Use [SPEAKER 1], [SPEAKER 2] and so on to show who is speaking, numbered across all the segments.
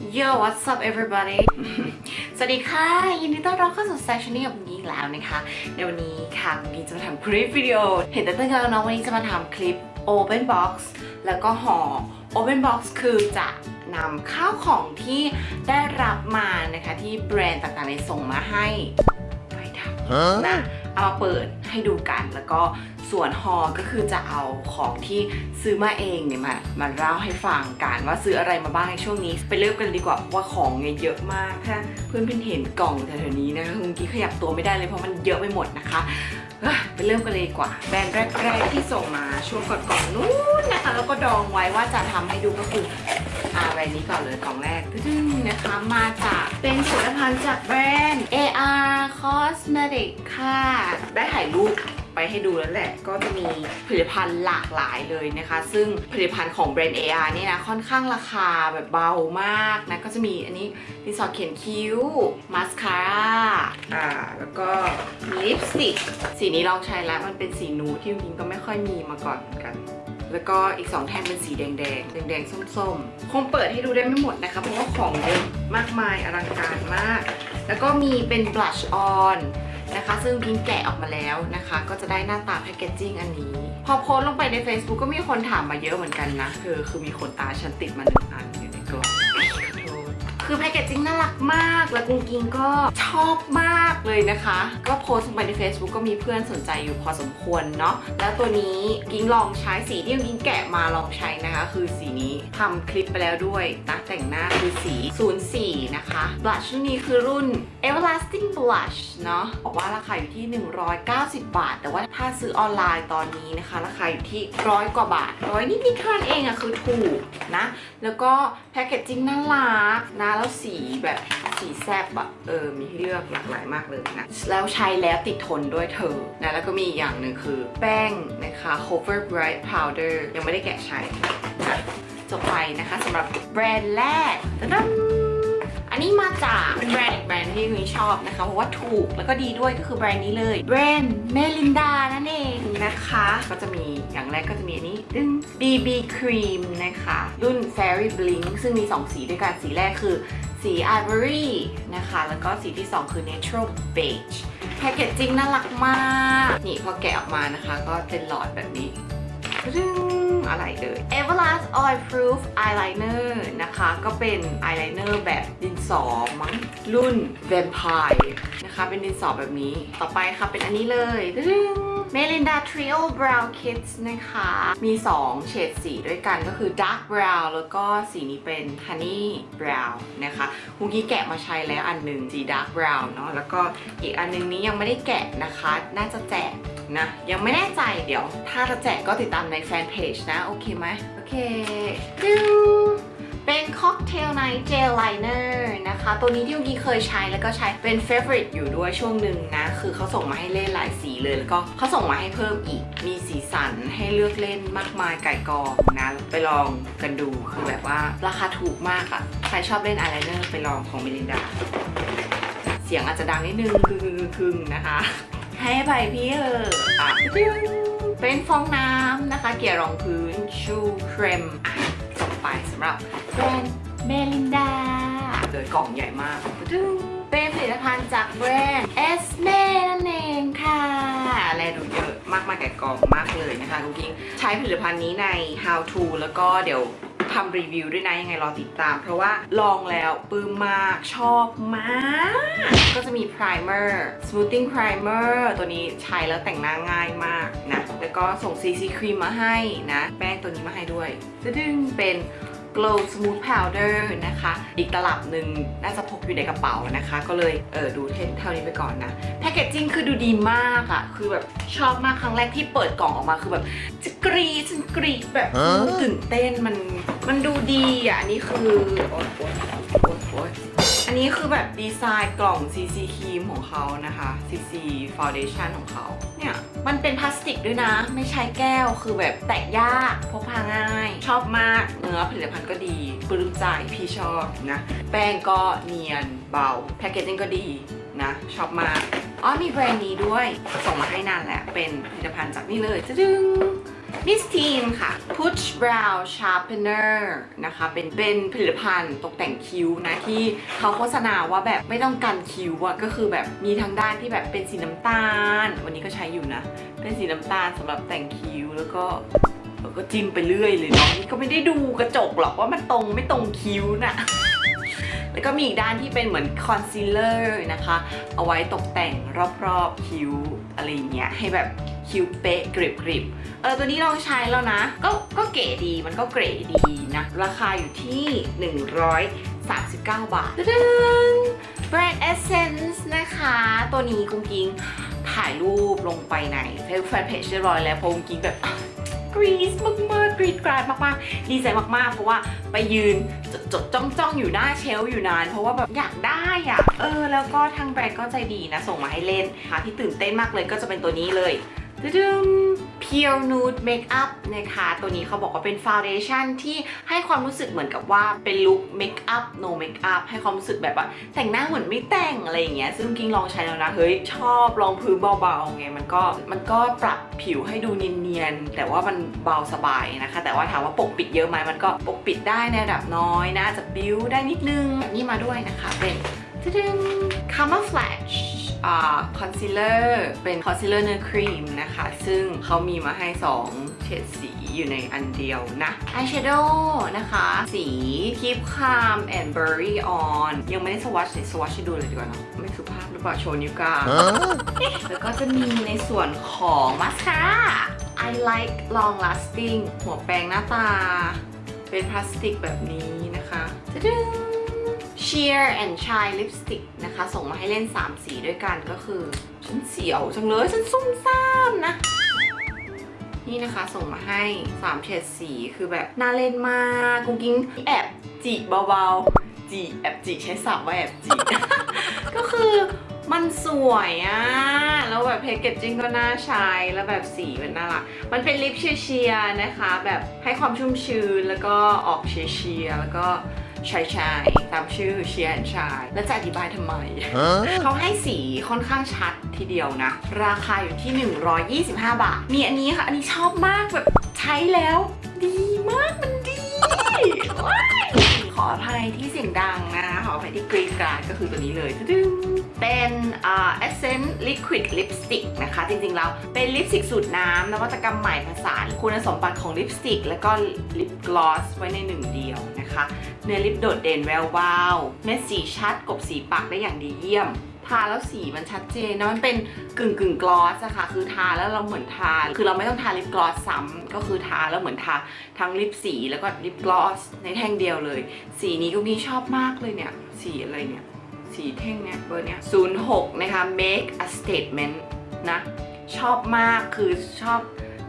[SPEAKER 1] Yo what's up everybody สวัสดีค่ะ ยินดีต้อนรับเข้าสู่ Session นี้กับนี้อีกแล้วนะคะ ในวันนี้ค่ะวันนี้จะมาทำคลิปวิดีโอ เห็นแต่ต้นกันแล้วเนาะวันนี้จะมาทำคลิป Open Box แล้วก็ห่อ Open Box คือจะนำข้าวของที่ได้รับมานะคะที่แบรนด์ต่างๆในส่งมาให้ นะเอามาเปิดให้ดูกัน แล้วก็ส่วนฮอก็คือจะเอาของที่ซื้อมาเองเนี่ยมามาเล่าให้ฟังกันว่าซื้ออะไรมาบ้างในช่วงนี้ ไปเริ่มกันดีกว่าว่าของเนี่ยเยอะมากถ้าเพื่อนเพื่อนๆเห็นกล่องแถวๆนี้นะคุณกี้ขยับตัวไม่ได้เลยเพราะมันเยอะไปหมดนะคะไปเริ่มกันเลยดีกว่า แบรนด์แรกๆที่ส่งมาช่วงก่อนๆนู้นนะคะแล้วก็ดองไว้ว่าจะทำให้ดูก็คือาใบนี้ก่อนเลยกล่องแรกตึ้งนะคะมาจากเป็นผลิตภัณฑ์จากแบรนด์ AR Cosmetic ค่ะ ได้ถ่ายรูปไปให้ดูแล้วแหละ ก็จะมีผลิตภัณฑ์หลากหลายเลยนะคะ ซึ่งผลิตภัณฑ์ของแบรนด์ AR นี่นะค่อนข้างราคาแบบเบามากนะ ก็จะมีอันนี้ดินสอเขียนคิ้ว มาสคาร่า อ่า แล้วก็มีลิปสติก สีนี้ลองใช้แล้ว มันเป็นสีนูที่จริงๆก็ไม่ค่อยมีมาก่อนเหมือนกัน แล้วก็อีก 2 แท่งเป็นสีแดงแดงแดงแดงส้มๆ คงเปิดให้ดูได้ไม่หมดนะคะ เพราะว่าของเยอะมากมายอลังการมาก แล้วก็มีเป็น blush on นะคะ ซึ่งพิงแกะออกมาแล้วนะคะ ก็จะได้หน้าตาแพคเกจจิ้งอันนี้ พอโพสลงไปใน Facebook ก็มีคนถามมาเยอะเหมือนกันนะ คือคือมีคนตาฉันติดมาหนึ่งอันอยู่ในกล่อง คือแพคเกจจิ้งน่ารักมาก แล้วกุงกิงก็ชอบมากเลยนะคะ ก็โพสต์ลงไปใน Facebook ก็มีเพื่อนสนใจอยู่พอสมควรเนาะแล้วตัวนี้กิงลองใช้สีที่กิงแกะมาลองใช้นะคะ คือสีนี้ทำคลิปไปแล้วด้วยนะแต่งหน้าคือสี 04 นะคะบลัชรุ่นนี้คือรุ่น Everlasting Blush เนาะบอกว่าราคาอยู่ที่ 190 บาท แต่ว่าถ้าซื้อออนไลน์ตอนนี้นะคะ ราคาอยู่ที่ร้อยกว่าบาทร้อยนิดๆเท่านั้นเองอะคือถูกนะแล้วก็แพคเกจจิ้งน่ารักนะแล้วสีแบบสีแซบอะเออมีให้เลือกหลากหลายมากเลยนะ แล้วใช้แล้วติดทนด้วยเธอนะแล้วก็มีอย่างหนึ่งคือแป้งนะคะ Cover Bright Powder ยังไม่ได้แกะใช้นะจบไปนะคะสำหรับแบรนด์แรกตะดัอันนี้มาจากเป็นแบรนด์อีกแบรนด์ที่มีชอบนะคะ เพราะว่าถูกแล้วก็ดีด้วยก็คือแบรนด์นี้เลย แบรนด์เมลินดานั่นเองนะคะ ก็จะมีอย่างแรกก็จะมีอันนี้ ดึง BB Cream นะคะ รุ่น Fairy Blink ซึ่งมี 2 สีด้วยกัน สีแรกคือสี Ivory นะคะ แล้วก็สีที่ 2 คือ Natural Beige แพคเกจจิ้งน่ารักมาก นี่พอแกะออกมานะคะ ก็เป็นหลอดแบบนี้ดึงอะไรเอ่ย Everlast Oil Proof Eyeliner นะคะ ก็เป็น eyeliner แบบดินสอมั้งรุ่น Vampire นะคะ เป็นดินสอแบบนี้ ต่อไปค่ะเป็นอันนี้เลยดึง Melinda Trio Brow Kits นะคะ มี 2 เฉดสีด้วยกันก็คือ Dark Brown แล้วก็สีนี้เป็น Honey Brown นะคะคุกี้แกะมาใช้แล้วอันหนึ่งสี Dark Brown เนาะแล้วก็อีกอันหนึงนี้ยังไม่ได้แกะนะคะ น่าจะแจกนะ ยังไม่แน่ใจเดี๋ยว ถ้าจะแจกก็ติดตามในแฟนเพจนะ โอเคไหมโอเคดึง เป็น Cocktail Night Gel Liner นะคะ ตัวนี้ที่เมื่อกี้เคยใช้แล้วก็ใช้เป็น favorite อยู่ด้วยช่วงหนึ่งนะ คือเขาส่งมาให้เล่นหลายสีเลย แล้วก็เขาส่งมาให้เพิ่มอีก มีสีสันให้เลือกเล่นมากมายไก่กองนะ ไปลองกันดู คือแบบว่าราคาถูกมากอะใครชอบเล่นอายไลเนอร์ไปลองของมิลินดา เสียงอาจจะดังนิดนึงคือคึงๆนะคะ ให้ไปพี่เอออะเป็นฟองน้ำนะคะ เกี่ยรองพื้นชูเครมอะำหรับแบรนด์เมลินดาเลยกล่องใหญ่มากตึ้งเป็นผลิตภัณฑ์จากแบรนด์เอสเม่นั่นเองค่ะอะไรดูเยอะมากมายแก่กองมากเลยนะคะคุณกิ้งใช้ผลิตภัณฑ์นี้ใน how to แล้วก็เดี๋ยวทำรีวิวด้วยนะยังไงรอติดตาม เพราะว่าลองแล้วปลื้มมากชอบมาก ก็จะมี primer smoothing primer ตัวนี้ใช้แล้วแต่งหน้าง่ายมากนะ แล้วก็ส่ง CC cream มาให้นะ แป้งตัวนี้มาให้ด้วยจะดึงเป็น glow smooth powder นะคะ อีกตลับหนึ่งน่าจะพกอยู่ในกระเป๋านะคะ ก็เลยเออดูเท่านี้ไปก่อนนะแพคเกจจิ้งคือดูดีมากอะคือแบบชอบมากครั้งแรกที่เปิดกล่องออกมาคือแบบจะกรีดฉันกรีดแบบ
[SPEAKER 2] ฮะ
[SPEAKER 1] ตื่นเต้นมันมันดูดีอะอันนี้คือโอ๊ย นี้คือแบบดีไซน์กล่อง CC ครีมของเขานะคะ CC Foundation ของเขา เนี่ย มันเป็นพลาสติกด้วยนะ ไม่ใช้แก้วคือแบบแตกยาก พกพาง่าย ชอบมากเนื้อผลิตภัณฑ์ก็ดีปลื้มใจพี่ชอบนะ แป้งก็เนียนเบา แพคเกจจิ้งก็ดีนะ ชอบมากอ๋อมีแบรนด์นี้ด้วย ส่งมาให้นานแหล้วเป็นผลิตภัณฑ์จากนี่เลยจะดึง มิสทีนค่ะ Push Brow Sharpener นะคะ เป็นเป็นผลิตภัณฑ์ตกแต่งคิ้วนะ ที่เขาโฆษณาว่าแบบไม่ต้องกันคิ้วอะก็คือแบบมีทางด้านที่แบบเป็นสีน้ำตาล วันนี้ก็ใช้อยู่นะ เป็นสีน้ำตาลสำหรับแต่งคิ้วแล้วก็แล้วก็จิ้มไปเรื่อยเลยเนาะนี่ก็ไม่ได้ดูกระจกหรอกว่ามันตรงไม่ตรงคิ้วน่ะแล้วก็มีอีกด้านที่เป็นเหมือนคอนซีลเลอร์นะคะ เอาไว้ตกแต่งรอบๆคิ้วอะไรเงี้ยให้แบบ คิ้วเป๊ะกริบกริบเออตัวนี้ลองใช้แล้วนะ ก็ก็เก๋ดีมันก็เก๋ดีนะ ราคาอยู่ที่ 139 บาทตึ้ง Brand Essence นะคะ ตัวนี้กุ้งกิ้งถ่ายรูปลงไปในแฟนเพจเรียบร้อยแล้วพอกุ้งกิ้งแบบกรี๊ดมากๆกกรี๊ดกราดมากๆ ดีใจมากๆ เพราะว่าไปยืนจดจดจ้องจ้องอยู่หน้าเชล์อยู่นาน เพราะว่าแบบอยากได้อะเออ แล้วก็ทางแบรนด์ก็ใจดีนะ ส่งมาให้เล่นค่ะที่ตื่นเต้นมากเลยก็จะเป็นตัวนี้เลย ดึง Pure Nude Makeup นะคะ ตัวนี้เขาบอกว่าเป็นฟ u n เดชั่นที่ให้ความรู้สึกเหมือนกับว่าเป็นลุคเมคอัพ no เมคอัพให้ความรู้สึกแบบว่า แต่งหน้าเหมือนไม่แต่งอะไรอย่างเงี้ย ซึ่งกิ้งลองใช้แล้วนะ เฮ้ย ชอบลองพื้นเบาๆไง มันก็มันก็ปรับผิวให้ดูเนียนๆ แต่ว่ามันเบาสบายนะคะ แต่ว่าถามว่าปกปิดเยอะไหมมันก็ปกปิดได้ในระดับน้อยนะจะบิ้วได้นิดนึงแบบนี้มาด้วยนะคะ เป็นตึ้ง Camouflage คอนซีลเลอร์เป็นคอนซีลเลอร์เนื้อครีมนะคะ ซึ่งเขามีมาให้ 2 เฉดสีอยู่ในอันเดียวนะอายแชโดว์นะคะ สี Keep Calm and Berry On ยังไม่ได้สวัสดสวัสให้ดูเลยดีกว่าเนอะไม่สุภาพหรือเปล่าโชว์นิ้วกลางแล้วก็จะมีในส่วนของมาสคาร่า I like long lasting หัวแปรงหน้าตา เป็นพลาสติกแบบนี้นะคะจะดึง Sheer and Shine Lipstick นะคะ ส่งมาให้เล่น 3 สีด้วยกันก็คือ ฉันเสียวจังเลย ฉันซุ่มซ่ามนะ นี่นะคะส่งมาให้ 3 เฉดสีคือแบบน่าเล่นมากกุ้งกิ้งแอบจีเบาๆ จีแอบจีใช้สับว่าแอบจี ก็คือมันสวยอะแล้วแบบแพคเกจจิ้งก็น่าใช้ แล้วแบบสีมันน่ารัก มันเป็นลิปเชียร์นะคะ แบบให้ความชุ่มชื้น แล้วก็ออกเชียร์แล้วก็ ชายชายๆตามชื่อเชียร์ชายแล้วจะอธิบายทำไม เขาให้สีค่อนข้างชัดทีเดียวนะ ราคาอยู่ที่ 125 บาท มีอันนี้ค่ะ อันนี้ชอบมากแบบใช้แล้ว ดีมากมันดีว้ายขออภัยที่เสียงดังนะคะขออภัยที่กรีดกราดก็คือตัวนี้เลยตึ้งเป็นอ่า Essence Liquid Lipstick นะคะ จริงๆแล้วเป็นลิปสติกสูตรน้ำนวัตกรรมใหม่ผสานคุณสมบัติของลิปสติก แล้วก็ลิปกลอสไว้ในหนึ่งเดียวนะคะ เนื้อลิปโดดเด่นแวววาวเม็ดสีชัดกบสีปากได้อย่างดีเยี่ยม ทาแล้วสีมันชัดเจนนะมันเป็นกึ่งกึ่งกลอสอะค่ะ คือทาแล้วเราเหมือนทา คือเราไม่ต้องทาลิปกลอสซ้ำก็คือทาแล้วเหมือนทาทั้งลิปสีแล้วก็ลิปกลอสในแท่งเดียวเลย สีนี้ก็มีชอบมากเลยเนี่ย สีอะไรเนี่ย สีแท่งเนี่ยเบอร์เนี่ย06 นะคะ make a statement นะชอบมากคือชอบ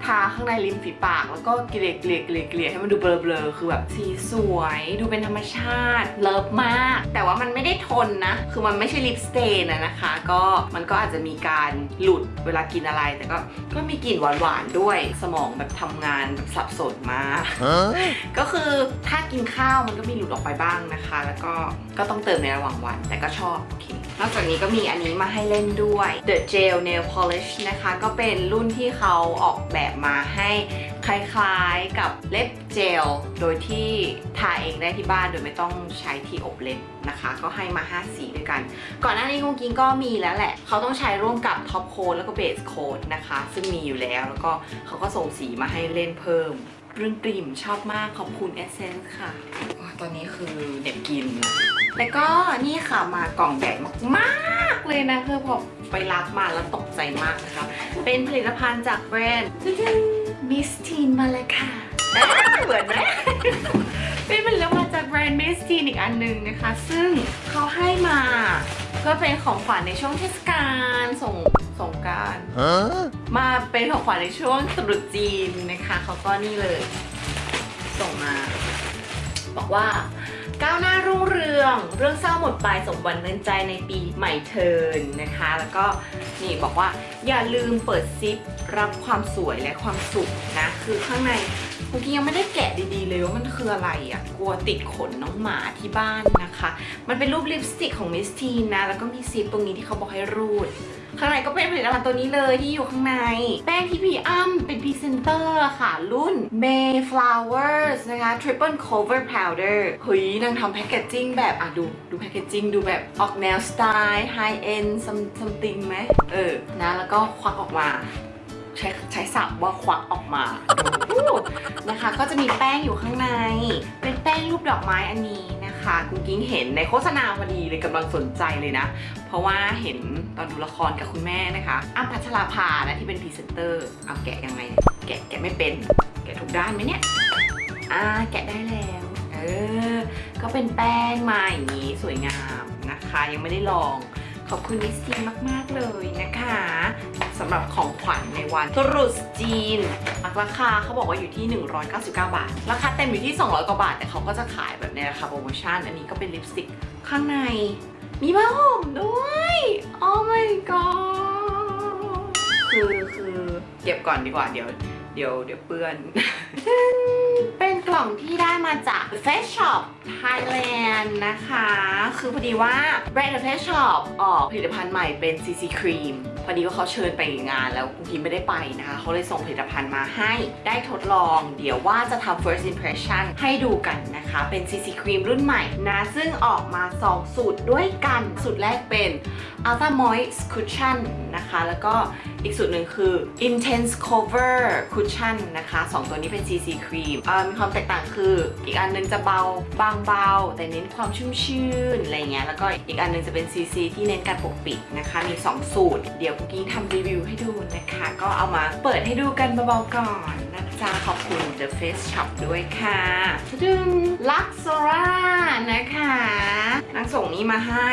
[SPEAKER 1] ทาข้างในริมฝีปาก แล้วก็เกลี่ยเกลี่ยเกลี่ยเกลี่ยให้มันดูเบลอๆคือแบบสีสวย ดูเป็นธรรมชาติ เลิฟมาก แต่ว่ามันไม่ได้ทนนะ คือมันไม่ใช่ลิปสเตนนะนะคะ ก็มันก็อาจจะมีการหลุดเวลากินอะไร แต่ก็ก็มีกลิ่นหวานๆด้วย สมองแบบทำงานแบบสับสนมาก ก็คือถ้ากินข้าวมันก็มีหลุดออกไปบ้างนะคะ แล้วก็ ก็ต้องเติมในระหว่างวัน แต่ก็ชอบโอเคนอกจากนี้ก็มีอันนี้มาให้เล่นด้วย The Gel Nail Polish นะคะ ก็เป็นรุ่นที่เขาออกแบบมาให้คล้ายๆกับเล็บเจล โดยที่ทาเองได้ที่บ้านโดยไม่ต้องใช้ที่อบเล็บนะคะ ก็ให้มา 5 สีด้วยกัน ก่อนหน้านี้กุงกิงก็มีแล้วแหละ เขาต้องใช้ร่วมกับท็อปโค้ดแล้วก็เบสโค้ดนะคะ ซึ่งมีอยู่แล้วแล้วก็เขาก็ส่งสีมาให้เล่นเพิ่ม เรื่องกลิ่มชอบมากขอบคุณ Essence ค่ะโอ้ยตอนนี้คือเด็บกิน แล้วก็นี่ค่ะมากล่องใหญ่มากๆเลยนะคือพอไปรับมาแล้วตกใจมากนะคะ เป็นผลิตภัณฑ์จากแบรนด์มิสทีนมาเลยค่ะอ่าเหมือนไหมเป็นผลิตภัณฑ์จากแบรนด์มิสทีนอีกอันหนึ่งนะคะ ซึ่งเขาให้ มาก็เป็นของขวัญในช่วงเทศกาลส่งสงกราร
[SPEAKER 2] Huh?
[SPEAKER 1] มาเป็นของขวัญในช่วงตรุษจีนนะคะเขาก็นี่เลย ส่งมา บอกว่า ก้าวหน้ารุ่งเรือง เรื่องเศร้าหมดไปสมหวังเงินใจในปีใหม่เทิร์นนะคะ แล้วก็นี่บอกว่าอย่าลืมเปิดซิปรับความสวยและความสุขนะ คือข้างใน เมื่อกี้ยังไม่ได้แกะดีๆเลยว่ามันคืออะไรอะ่ะ กลัวติดขนน้องหมาที่บ้านนะคะ มันเป็นรูปลิปสติกของมิสทีนนะ แล้วก็มีซิปตรงนี้ที่เขาบอกให้รูด ข้างในก็เป็นผลิตภัณฑ์ตัวนี้เลยที่อยู่ข้างใน แป้งที่พี่อ้ำเป็นพรีเซนเตอร์ค่ะ รุ่น Mayflowers นะคะ Triple Cover Powder เฮ้ยนางทำแพคเกจจิ้งแบบ อะ ดูดูแพคเกจจิ้งดูแบบออกแนวสไตล์ High End some- something ไหมเออนะแล้วก็ควักออกมา ใช้ใช้ศัพท์ว่าควักออกมานะคะ ก็จะมีแป้งอยู่ข้างใน เป็นแป้งรูปดอกไม้อันนี้นะคะคุณกิ้งเห็นในโฆษณาพอดีเลยกำลังสนใจเลยนะ เพราะว่าเห็นตอนดูละครกับคุณแม่นะคะอ้ำพัชราภานะที่เป็นพรีเซนเตอร์เอาแกะยังไง แกะแกะไม่เป็น แกะถูกด้านไหมเนี่ยอ่าแกะได้แล้วเออก็เป็นแป้งมาอย่างนี้สวยงามนะคะ ยังไม่ได้ลอง ขอบคุณนิสทีมาก ๆ เลยนะคะสำหรับของขวัญในวันตรุษจีน ราคาเขาบอกว่าอยู่ที่ 199 บาท ราคาเต็มอยู่ที่ 200 กว่าบาท แต่เขาก็จะขายแบบในราคาโปรโมชั่น อันนี้ก็เป็นลิปสติกข้างใน มีผ้าห่มด้วยโอ้ my god คือคือเก็บก่อนดีกว่าเดี๋ยว ดี๋ยวเดี๋ยวเปื้อนเป็นกล่องที่ได้มาจาก Face Shop Thailand นะคะ คือพอดีว่าแบรนด์ Face Shop ออกผลิตภัณฑ์ใหม่เป็น CC Cream พอดีว่าเขาเชิญไปงานแล้วคุณทีไม่ได้ไปนะคะ เขาเลยส่งผลิตภัณฑ์มาให้ได้ทดลอง เดี๋ยวว่าจะทำ first impression ให้ดูกันนะคะ เป็น CC Cream รุ่นใหม่นะ ซึ่งออกมา 2 สูตรด้วยกัน สูตรแรกเป็น Ultra Moist Cushion นะคะ แล้วก็อีกสูตรหนึ่งคือ Intense Cover Cushion นะคะ 2 ตัวนี้เป็น CC Cream เอ่อมีความแตกต่างคือ อีกอันหนึงจะเบาบางเบา แต่เน้นความชุ่มชื่นอะไรเงี้ยแล้วก็อีกอันหนึงจะเป็น CC ที่เน้นการปกปิดนะคะ มี 2 สูตร เดี๋ยวกุ๊กกี้ทำรีวิวให้ดูนะคะ ก็เอามาเปิดให้ดูกันเบาๆก่อนนะจ๊ะขอบคุณ The Face Shop ด้วยค่ะดึง Luxora นะคะนางส่งนี้มาให้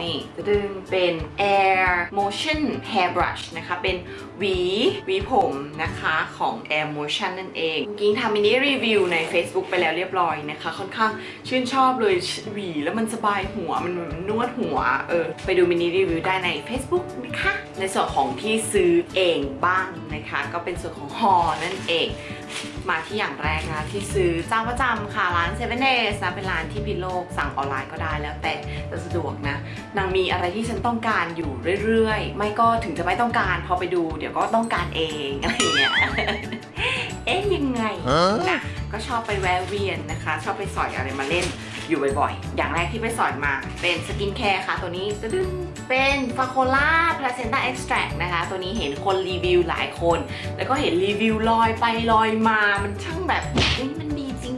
[SPEAKER 1] นี่ดึงเป็น Air Motion Hair Brush นะคะ เป็น หวีหวีผมนะคะของ Air Motion นั่นเองกิ๊งทำมินิรีวิวใน Facebook ไปแล้วเรียบร้อยนะคะ ค่อนข้างชื่นชอบเลยหวีแล้วมันสบายหัวมันมันนวดหัวเออไปดูมินิรีวิวได้ใน Facebook นะคะ ในส่วนของที่ซื้อเองบ้างนะคะ ก็เป็นส่วนของฮอนั่นเองมาที่อย่างแรกนะที่ซื้อเจ้าประจำค่ะร้าน7 Days นะเป็นร้านที่พิโลกสั่งออนไลน์ก็ได้แล้วแต่จะสะดวกนะนางมีอะไรที่ฉันต้องการอยู่เรื่อยๆ ไม่ก็ถึงจะไม่ต้องการพอไปดูเดี๋ยวก็ต้องการเองอะไรอย่างเงี้ย เอ๊ะยังไงนะก็ชอบไปแวะเวียนนะคะ ชอบไปสอยอะไรมาเล่นอยู่บ่อยๆ อย่างแรกที่ไปสอยมาเป็นสกินแคร์ค่ะ ตัวนี้จะดึงเป็นฟาโคล่าพลาเซนต้าเอ็กซ์แทรนะคะ ตัวนี้เห็นคนรีวิวหลายคน แล้วก็เห็นรีวิวลอยไปลอยมา มันช่างแบบเฮ้ยมันดีจริง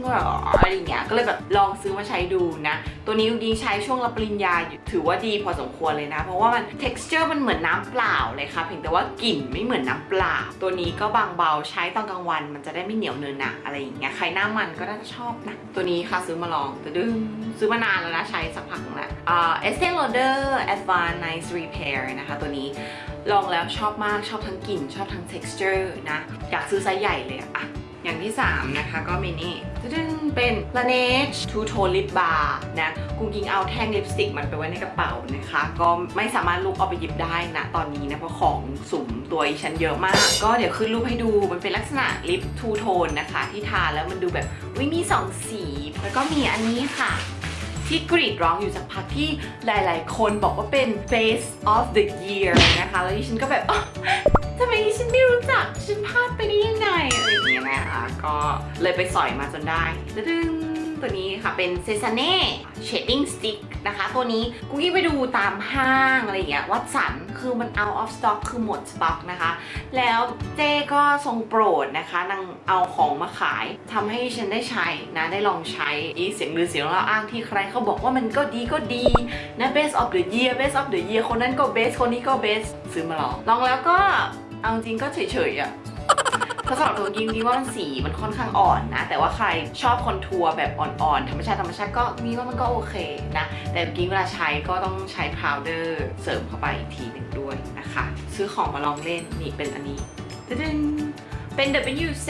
[SPEAKER 1] เหรออะไรอย่างเงี้ยก็เลยแบบลองซื้อมาใช้ดูนะ ตัวนี้จริงๆใช้ช่วงรับปริญญาถือว่าดีพอสมควรเลยนะ เพราะว่ามัน texture มันเหมือนน้ำเปล่าเลยค่ะเพียงแต่ว่ากลิ่นไม่เหมือนน้ำเปล่า ตัวนี้ก็บางเบาใช้ตอนกลางวัน มันจะได้ไม่เหนียวเนินหนะอะไรอย่างเงี้ยใครหน้ามันก็น่าจะชอบนะตัวนี้ค่ะซื้อมาลองตะดึงซื้อมานานแล้วนะใช้สักพักหนึงแล้วอ่า Estee Lauder Advanced Nice Repair นะคะตัวนี้ลองแล้วชอบมากชอบทั้งกลิ่นชอบทั้ง texture นะ อยากซื้อไซส์ใหญ่เลยอะ อย่างที่ 3 นะคะก็มีนี่จึงเป็น Laneige Two Tone Lip Bar นะกุงกิงเอาแท่งลิปสติกมันไปไว้ในกระเป๋านะคะ ก็ไม่สามารถลุกเอาไปหยิบได้นะตอนนี้นะ เพราะของสุ่มตัวอีฉันเยอะมาก ก็เดี๋ยวขึ้นรูปให้ดูมันเป็นลักษณะลิป Two Tone นะคะ ที่ทาแล้วมันดูแบบวิมีสองสี แล้วก็มีอันนี้ค่ะที่กรีดร้องอยู่สักพักที่หลาย ๆ คนบอกว่าเป็น Face of the Year นะคะ แล้วดิฉันก็แบบ ทำไมดิฉันไม่รู้จัก ฉันพลาดไปได้ยังไงอะไรอย่างเงี้ยนะคะก็เลยไปสอยมาจนได้ดึงตัวนี้ค่ะเป็นเซซ a เน่ Shading Stick นะคะ ตัวนี้กุ๊กไปดูตามห้างอะไรอย่างเงี้ยวัดสันคือมัน out of stock คือหมดสต็อกนะคะ แล้วเจ้ก็ทรงโปรดนะคะนางเอาของมาขายทำให้ฉันได้ใช้นะได้ลองใช้อีเสียงลือเสียงเล่าอ้างที่ใครเขาบอกว่ามันก็ดีก็ดีนะ best of the year best of the year คนนั้นก็ best คนนี้ก็ best ซื้อมาลองลองแล้วก็ เอาจริงก็เฉยๆอะเพราะสำหรับตัวกินดีว่ามันสีมันค่อนข้างอ่อนนะ แต่ว่าใครชอบคอนทัวร์แบบอ่อนๆ ธรรมชาติธรรมชาติก็มีว่ามันก็โอเคนะ แต่กินเวลาใช้ก็ต้องใช้พาวเดอร์เสริมเข้าไปอีกทีหนึ่งด้วยนะคะ ซื้อของมาลองเล่นนี่เป็นอันนี้ตึ้ง เป็น W7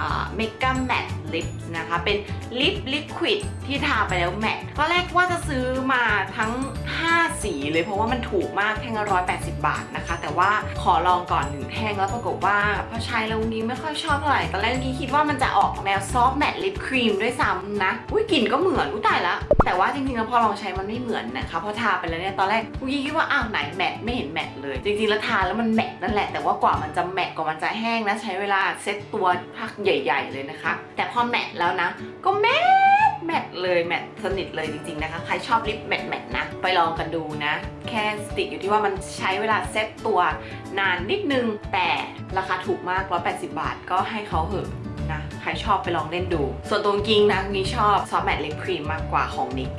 [SPEAKER 1] อ่า Mega Matte Lip นะคะ เป็นลิปลิควิดที่ทาไปแล้วแมตตอนแรกว่าจะซื้อมาทั้ง 5 สีเลยเพราะว่ามันถูกมากแท่งละ180บาทนะคะ แต่ว่าขอลองก่อนหนึ่งแท่งแล้วปรากฏว่าพอใช้แล้วนี้ไม่ค่อยชอบเท่าไหร่ตอนแรกนี้คิดว่ามันจะออกแนวซอฟต์แมตต์ลิปครีมด้วยซ้ำนะ อุ้ยกลิ่นก็เหมือนอุ้ยตายละแต่ว่าจริงๆแล้วพอลองใช้มันไม่เหมือนนะคะพอทาไปแล้วเนี่ยตอนแรกกูยิ่งคิดว่าอ้าวไหนแมทไม่เห็นแมทเลย จริงๆแล้วทาแล้วมันแมทนั่นแหละแต่ว่ากว่ามันจะแมทกว่ามันจะแห้งนะใช้เวลาเซ็ตตัวพักใหญ่ ๆ เลยนะคะ แต่พอแมทแล้วนะ ก็แมทแมทเลยแมทสนิทเลยจริง ๆนะคะ ใครชอบลิปแมทแมทนะ ไปลองกันดูนะ แค่สติกอยู่ที่ว่ามันใช้เวลาเซ็ตตัวนานนิดนึง แต่ราคาถูกมาก180 บาทก็ให้เขาเหอะ รชอบไปลองเล่นดู ส่วนตัวจริงนะนี่ชอบซอฟต์แมทลิปครีมมากกว่าของ NYX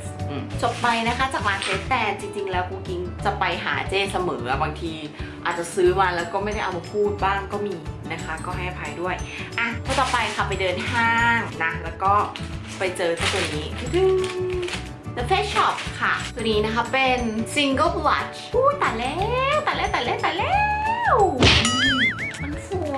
[SPEAKER 1] จบไปนะคะจากร้านเซสแต่จริง ๆ แล้วกูกิงจะไปหาเจ้เสมอบางทีอาจจะซื้อมาแล้วก็ไม่ได้เอามาพูดบ้างก็มีนะคะ ก็ให้อภัยด้วย อะก็ต่อไปค่ะไปเดินห้างนะ แล้วก็ไปเจอตัวนี้ The Face Shop ค่ะ ตัวนี้นะคะเป็น Single Blush อู้ตายแล้วตายแล้วตายแล้วตายแล้ว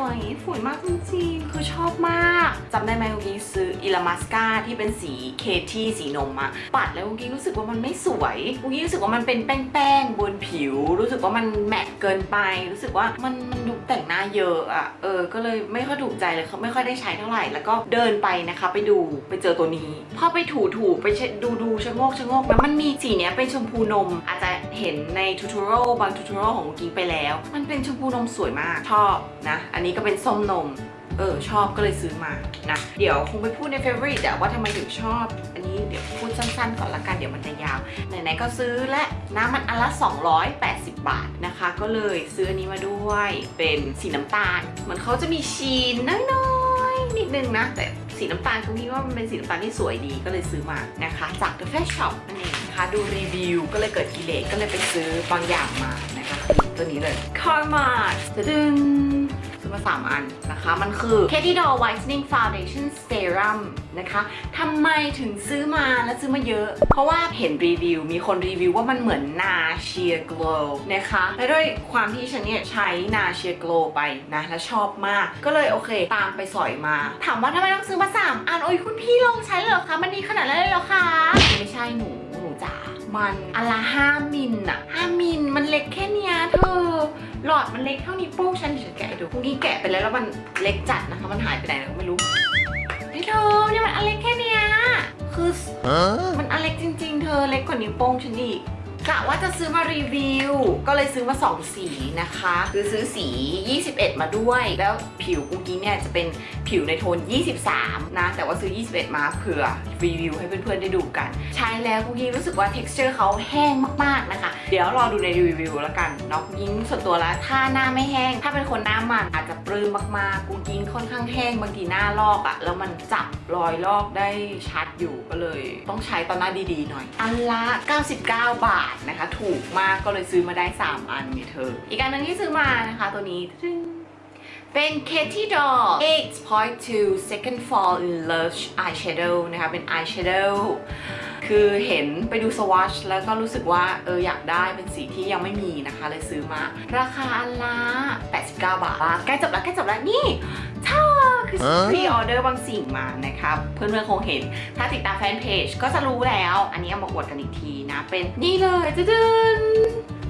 [SPEAKER 1] วยสวยมากจริงๆคือชอบมากจำได้ไหมเมื่อกี้ซื้ออิลามาสกาที่เป็นสีเคที่สีนมอะปัดแล้วเมื่อกี้รู้สึกว่ามันไม่สวยเมื่อกี้รู้สึกว่ามันเป็นแป้งๆบนผิว รู้สึกว่ามันแมกเกินไป รู้สึกว่ามันมัน ดูแต่งหน้าเยอะอะเออ ก็เลยไม่ค่อยถูกใจเลยเขาไม่ค่อยได้ใช้เท่าไหร่ แล้วก็เดินไปนะคะ ไปดูไปเจอตัวนี้ พอไปถูถูๆไปเช็ดดูดูชะโงกชะโงกนะมันมีสีเนี้ยเป็นชมพูนม อาจจะเห็นในทูทูโรบางทูทูโรของกิงไปแล้ว มันเป็นชมพูนมสวยมาก ชอบนะ อันนี้ก็เป็นส้มนมเออชอบก็เลยซื้อมานะ เดี๋ยวคงไปพูดใน favorite อะว่าทำไมถึงชอบอัน นี้เดี๋ยวพูดสั้นๆ ก่อนละกันเดี๋ยวมันจะยาว ไหนๆก็ซื้อและน้ำมันอันละ 280 บาทนะคะ ก็เลยซื้ออันนี้มาด้วยเป็นสีน้ำตาล เหมือนเขาจะมีชีนน้อยๆ นิดนึงนะ แต่สีน้ำตาลตรงนี้ว่ามันเป็นสีน้ำตาลที่สวยดีก็เลยซื้อมานะคะ จาก The Face Shop นั่นเองนะคะดูรีวิวก็เลยเกิดกิเลสก็เลยไปซื้อบางอย่างมานะคะตัวนี้เลย Karma ดึง อมา 3 อันนะคะ มันคือ Katie Doll Whitening Foundation Serum นะคะทำไมถึงซื้อมาแล้วซื้อมาเยอะ เพราะว่าเห็นรีวิว มีคนรีวิวว่ามันเหมือนนาเชีย Glow นะคะ และด้วยความที่ฉันเนี่ยใช้นาเชีย Glow ไปนะ แล้วชอบมาก ก็เลยโอเค ตามไปสอยมา ถามว่าทำไมต้องซื้อมา 3 อัน โอ้ยคุณพี่ลองใช้เหรอคะ มันดีขนาดนั้นเลยเหรอคะ ไม่ใช่หนูหนูจ๋า มันอันละ5มิลอะ5มิลมันเล็กแค่เนี้ยเธอ หลอดมันเล็กเท่านี้วโป้งฉันเดี๋ยวจะแกะให้ดูพรุ่งนี้แกะไปแล้วแล้วมันเล็กจัดนะคะ มันหายไปไหนแล้วก็ไม่รู้เฮ้ยเธอเนี่ยมันอันเล็กแค่เนี้ยคือ
[SPEAKER 2] Huh?
[SPEAKER 1] มันอันเล็กจริง ๆ เธอเล็กกว่านิ้วโป้งฉันอีก กะว่าจะซื้อมารีวิว ก็เลยซื้อมา 2 สีนะคะ คือซื้อสี 21 มาด้วย แล้วผิวกุงกี้เนี่ยจะเป็นผิวในโทน 23 นะ แต่ว่าซื้อ 21 มาเผื่อรีวิวให้เพื่อนๆได้ดูกัน ใช้แล้วกุงกี้รู้สึกว่า texture เขาแห้งมากๆนะคะ เดี๋ยวรอดูในรีวิวแล้วกันเนาะกุงกิ้งส่วนตัวแล้วถ้าหน้าไม่แห้ง ถ้าเป็นคนหน้ามันอาจจะปลื้มมากๆกุงกิ้ค่อนข้างแห้งบางทีหน้าลอกอะแล้วมันจับรอยลอกได้ชัดอยู่ก็เลย ต้องใช้ตอนหน้าดีๆหน่อย อันละ 99 บาทนะคะ ถูกมากก็เลยซื้อมาได้ 3 อันมีเธอ อีกอันหนึงที่ซื้อมานะคะตัวนี้เป็น Katie Doll 8.2 Second Fall in Lush Eyeshadow นะคะ เป็น eyeshadow คือเห็นไปดูสว a ชแล้วก็รู้สึกว่าเอออยากได้เป็นสีที่ยังไม่มีนะคะ เลยซื้อมา ราคาอันละ 89 บาทใกล้จบแล้วใกล้จบแล้วนี่เธอ คือ
[SPEAKER 2] ฮะ
[SPEAKER 1] พรีออเดอร์บางสิ่งมานะครับเพื่อนๆคงเห็น ถ้าติดตามแฟนเพจก็จะรู้แล้ว อันนี้เอามาอวดกันอีกทีนะ เป็นนี่เลยจะดึน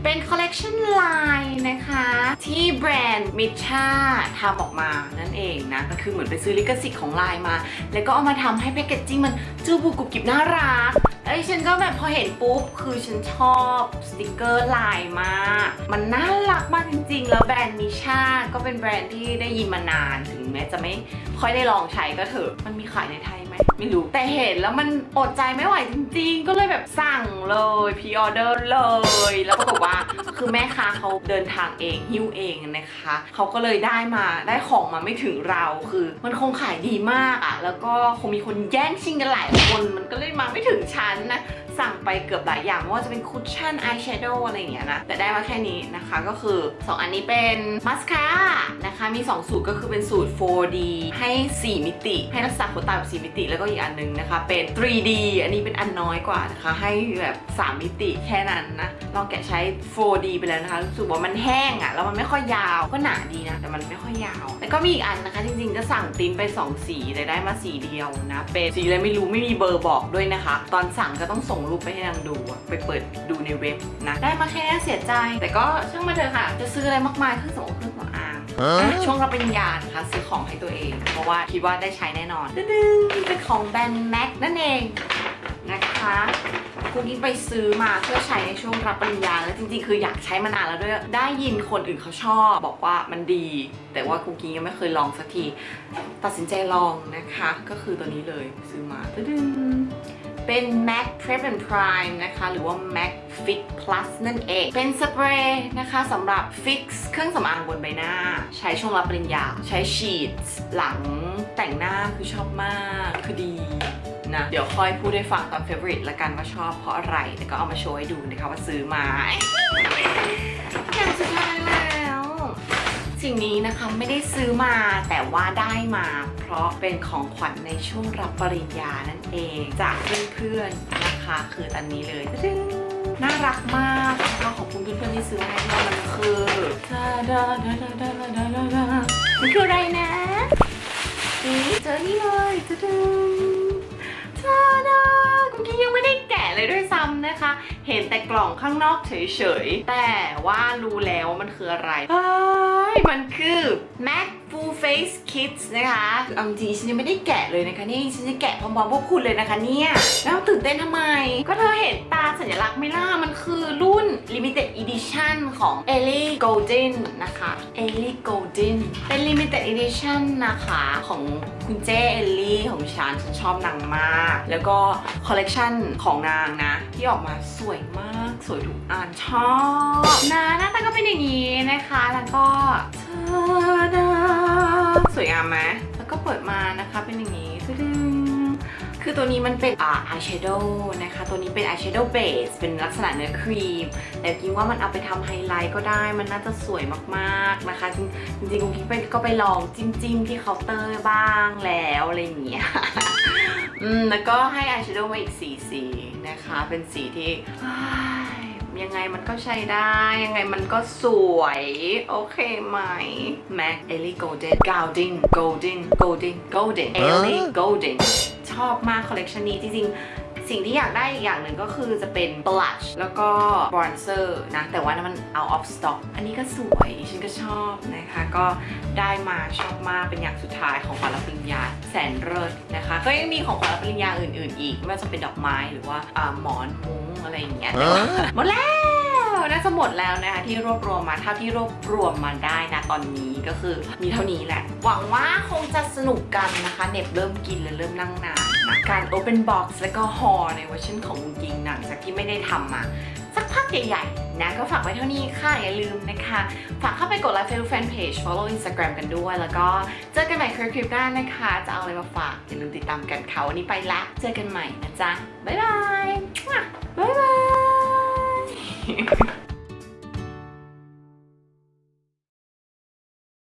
[SPEAKER 1] เป็นคอลเลกชันไลน์นะคะ ที่แบรนด์มิชาทำออกมานั่นเองนะก็คือเหมือนไปซื้อลิขสิทธิ์ของไลน์มา แล้วก็เอามาทำให้แพคเกจจิ้งมันจูบุกุบกิบน่ารักเอ้ยฉันก็แบบพอเห็นปุ๊บ คือฉันชอบสติกเกอร์ลายมาก มันน่ารัก มากจริง ๆ แล้วแบรนด์มิชาก็เป็นแบรนด์ที่ได้ยินมานานถึงแม้จะไม่ค่อยได้ลองใช้ก็เถอะ มันมีขายในไทยไหมไม่รู้ แต่เห็นแล้วมันอดใจไม่ไหวจริง ๆ ก็เลยแบบสั่งเลยพ r ออเดอร์เลย แล้วปรากฏว่าคือแม่ค้าเขาเดินทางเองหิ้วเองนะคะเขาก็เลยได้มาได้ของมาไม่ถึงเราคือ มันคงขายดีมากอะ่ะแล้วก็คงมีคนแย่งชิงกันหลายคนมันก็เลยมาไม่ถึงชั้นนะสั่งไปเกือบหลายอย่างไม่ว่าจะเป็นคุชชั่นอายแชโดว์อะไรอย่างเงี้ยนะ แต่ได้มาแค่นี้นะคะก็คือ 2 อันนี้เป็นมัสคาร่านะคะมี 2 สูตรก็คือเป็นสูตร 4D ให้ 4 มิติ ให้รักษาขนตาแบบ4มิติ แล้วก็อีกอันหนึงนะคะ เป็น 3D อันนี้เป็นอันน้อยกว่านะคะ ให้แบบ3มิติแค่นั้นนะลองแกะใช้ 4D ไปแล้วนะคะรู้สึกว่ามันแห้งอะ่ะแล้วมันไม่ค่อยยาวก็หนาดีนะแต่มันไม่ค่อยยาว แล้วก็มีอีกอันนะคะจริงๆก็สั่งติ้นไป 2 สีแต่ได้มาสีเดียวนะเป็นสีอะไรไม่รู้ไม่มีเบอร์บอกด้วยนะคะ ตอนสั่งก็ต้องส่งรูปไปให้นางดูอะไปเปิดดูในเว็บนะได้มาแค่นี้เสียใจ แต่ก็ช่างมาเถอะค่ะ จะซื้ออะไรมากมายเครื่องสำอางเครื่องสำอาง
[SPEAKER 2] Huh?
[SPEAKER 1] อะช่วงรับปริญญานะคะซื้อของให้ตัวเอง เพราะว่าคิดว่าได้ใช้แน่นอนดึงๆเป็นของแบรนด์แม็กนั่นเองนะคะคุกกี้ไปซื้อมาเพื่อใช้ในช่วงรับปริญญาแล้วจริงๆ คืออยากใช้มานานแล้วด้วย ได้ยินคนอื่นเขาชอบ บอกว่ามันดี แต่ว่าคุกกี้ยังไม่เคยลองสักที ตัดสินใจลองนะคะ ก็คือตัวนี้เลยซื้อมาตึ้ง เป็น MAC Prep and Prime นะคะ หรือว่า MAC Fit Plus นั่นเอง เป็นสเปรย์นะคะสำหรับ fix เครื่องสำอางบนใบหน้า ใช้ช่วงรับปริญญา ใช้ฉีดหลังแต่งหน้าคือชอบมาก คือดีนะเดี๋ยวค่อยพูดให้ฟังตอน favorite ละกันว่าชอบเพราะอะไร แต่ก็เอามาโชว์ให้ดูนะคะว่าซื้อมาอย่างสุดท้าย สิ่งนี้นะคะไม่ได้ซื้อมาแต่ว่าได้มา เพราะเป็นของขวัญในช่วงรับปริญญานั่นเองจากเพื่อนๆนะคะ คืออันนี้เลยน่ารักมากนะขอบคุณเพื่อนๆที่ซื้อให้เรามันคือมันคืออะไรนะเจอนี่เลยจ้าดา นะคะ เห็นแต่กล่องข้างนอกเฉยๆ แต่ว่ารู้แล้วมันคืออะไรเฮ้ยมันคือแม็ก Full Face Kits นะคะเอาจริงฉันยังไม่ได้แกะเลยนะคะนี่ฉันจะแกะพร้อมๆพวกคุณเลยนะคะเนี่ยแล้วตื่นเต้นทำไม ก็เธอเห็นตาสัญลักษณ์ไม่ล่ะมันคือรุ่น Limited Edition ของ Ellie Golden นะคะ Ellie Golden เป็น Limited Edition นะคะของคุณเจเอลลี่ของฉันฉันชอบนางมาก แล้วก็คอลเลกชันของนางนะ ที่ออกมาสวยมาก สวยทุกอันชอบนะหน้าตาก็เป็นอย่างนี้นะคะ แล้วก็ทาดา สวยงามไหมแล้วก็เปิดมานะคะเป็นอย่างนี้ตึ้งคือตัวนี้มันเป็นอ่าอายแชโดว์นะคะ ตัวนี้เป็นอายแชโดว์เบสเป็นลักษณะเนื้อครีม แต่กิงว่ามันเอาไปทำไฮไลท์ก็ได้ มันน่าจะสวยมากๆนะคะ จริงจริงกุ๊กกิ๊กไปก็ไปลองจิ้มจิ้มๆที่เคาน์เตอร์บ้างแล้วอะไรอย่างเงี้ยอืมแล้วก็ให้อายแชโดว์มาอีกสีสีนะคะ เป็นสีที่ ยยังไงมันก็ใช้ได้ ยังไงมันก็สวย โอเคไหม MAC Ellie Golden Golden Golden Golden Golden Ellie Golden ชอบมากคอลเลกชันนี้จริงๆ สิ่งที่อยากได้อีกอย่างหนึ่งก็คือจะเป็น blush แล้วก็ bronzer นะ แต่ว่านั้นมัน out of stock อันนี้ก็สวยฉันก็ชอบนะคะ ก็ได้มาชอบมากเป็นอย่างสุดท้ายของขวัญรับปริญญาแสนเลิศนะคะ ก็ยังมีของขวัญรับปริญญาอื่น ๆ อีก ไม่ว่าจะเป็นดอกไม้หรือว่าอ่าหมอนมุ้งอะไรอย่างเงี้ยแต่ว่าหมดแล้วน่าจะหมดแล้วนะคะที่รวบรวมมาเท่าที่รวบรวมมาได้นะตอนนี้ก็คือมีเท่านี้แหละ หวังว่าคงจะสนุกกันนะคะเน็บเริ่มกินและเริ่มนั่งนาน นะการ Open Box และก็ฮอในเวอร์ชันของจริงหนังจากที่ไม่ได้ทำมา สักพักใหญ่ๆ นะก็ฝากไว้เท่านี้ค่ะอย่าลืมนะคะ ฝากเข้าไปกดไลค์ Facebook Fan Page follow Instagram กันด้วย แล้วก็เจอกันใหม่คลิปหน้านะคะ จะเอาอะไรมาฝาก อย่าลืมติดตามกันค่ะวันนี้ไปละ เจอกันใหม่นะจ๊ะบ๊ายบายบ๊ายบาย